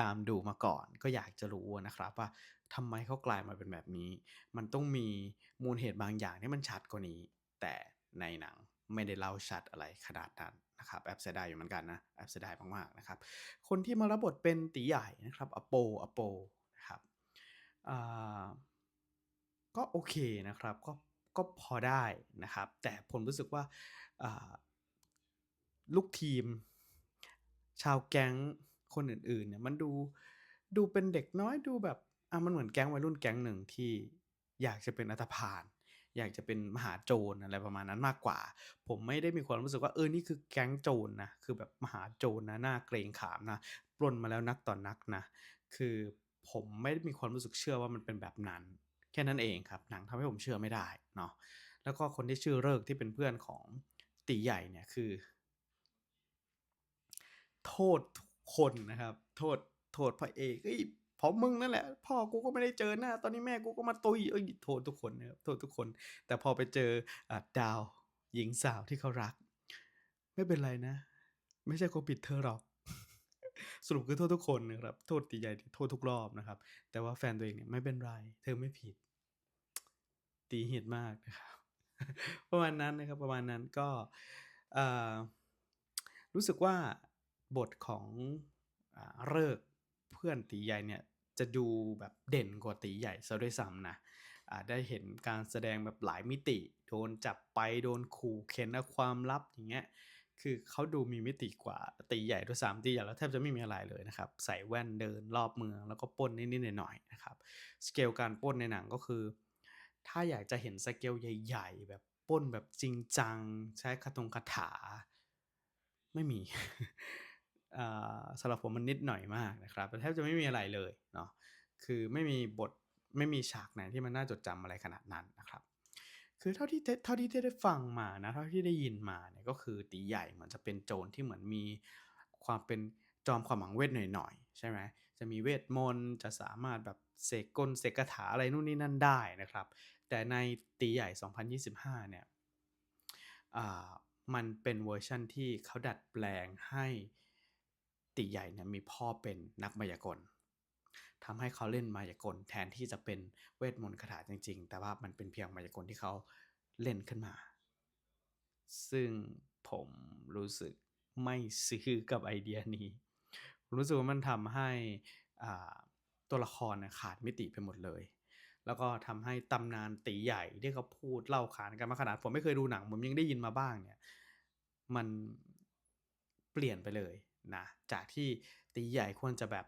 ตามดูมาก่อน ก็อยากจะรู้นะครับว่าทำไมเขากลายมาเป็นแบบนี้ มันต้องมีมูลเหตุบางอย่างที่มันชัดกว่านี้ แต่ในหนังไม่ได้เล่าชัดอะไรขนาดนั้นนะครับแอบเสียดายอยู่เหมือนกันนะแอบเสียดายมากๆนะครับ คนที่มารับบทเป็นตีใหญ่นะครับอโปอโปนะครับก็โอเคนะครับก็ก็พอได้นะครับ แต่ผมรู้สึกว่าอ่าลูกทีม ชาวแก๊ง คนอื่นๆ เนี่ยมันดูดูเป็นเด็กน้อยดูแบบอะมันเหมือนแก๊งวัยรุ่นแก๊งหนึ่งที่อยากจะเป็นอัตภานอยากจะเป็นมหาโจรอะไรประมาณนั้นมากกว่า ผมไม่ได้มีความรู้สึกว่าเออนี่คือแก๊งโจรนะคือแบบมหาโจรนะหน่าเกรงขามนะปล้นมาแล้วนักต่อนนักนะ คือผมไม่ได้มีความรู้สึกเชื่อว่ามันเป็นแบบนั้น แค่นั้นเองครับหนังทำให้ผมเชื่อไม่ได้เนาะแล้วก็คนที่ชื่อเลิกที่เป็นเพื่อนของตีใหญ่เนี่ยคือ โทษท คนนะครับ โทษโทษพระเอกเอ้ยเพราะมึงนั่นแหละ พ่อกูก็ไม่ได้เจอหน้า ตอนนี้แม่กูก็มาตุยเอ้ยโทษทุกคนนะครับโทษทุกคน แต่พอไปเจออดาวหญิงสาวที่เขารัก ไม่เป็นไรนะ ไม่ใช่คนผิดเธอหรอกสรุปคือโทษทุกคนนะครับ โทษตีใหญ่โทษทุกรอบนะครับ แต่ว่าแฟนตัวเองเนี่ยไม่เป็นไร เธอไม่ผิด ตีเหตุมากนะครับ ประมาณนั้นนะครับ ประมาณนั้นก็รู้สึกว่า บทของอเลิกเพื่อนตีใหญ่เนี่ยจะดูแบบเด่นกว่าตีใหญ่ซะด้วยซ้ำนะได้เห็นการแสดงแบบหลายมิติ โดนจับไปโดนขู่เข็นความลับอย่างเงี้ยคือเขาดูมีมิติกว่าตีใหญ่ด้วยซ้ำตีใหญ่แล้วแทบจะไม่มีอะไรเลยนะครับ ใส่แว่นเดินรอบเมืองแล้วก็ป้นนิดๆหน่อยๆนะครับสเกลการป้นในหนังก็คือ ถ้าอยากจะเห็นสเกลใหญ่ ๆ แบบป้นแบบจริงจัง ใช้คาถงคาถา ไม่มี สำหรับผมมันนิดหน่อยมากนะครับแทบจะไม่มีอะไรเลยเนาะคือไม่มีบทไม่มีฉากไหนที่มันน่าจดจำอะไรขนาดนั้นนะครับ คือเท่าที่เท่าที่ได้ฟังมานะเท่าที่ได้ยินมาเนี่ยก็คือตีใหญ่เหมือนจะเป็นโจรที่เหมือนมีความเป็นจอมความหวังเวทหน่อยๆใช่ไหมจะมีเวทมนต์จะสามารถแบบเสกกลเสกคาถาอะไรนู่นนี่นั่นได้นะครับ แต่ในตีใหญ่ 2025 เนี่ยอ่ามันเป็นเวอร์ชั่นที่เขาดัดแปลงให้ ตีใหญ่เนี่ยมีพ่อเป็นนักมายากลทำให้เขาเล่นมายากลแทนที่จะเป็นเวทมนต์คาถาจริง ๆ แต่ว่ามันเป็นเพียงมายากลที่เขาเล่นขึ้นมา ซึ่งผมรู้สึกไม่ซื้อกับไอเดียนี้ รู้สึกว่ามันทำให้ตัวละครขาดมิติไปหมดเลย แล้วก็ทำให้ตำนานตีใหญ่ที่เขาพูดเล่าขานกันมาขนาดผมไม่เคยดูหนัง ผมยังได้ยินมาบ้างเนี่ย มันเปลี่ยนไปเลย นะจากที่ตีใหญ่ควรจะแบบ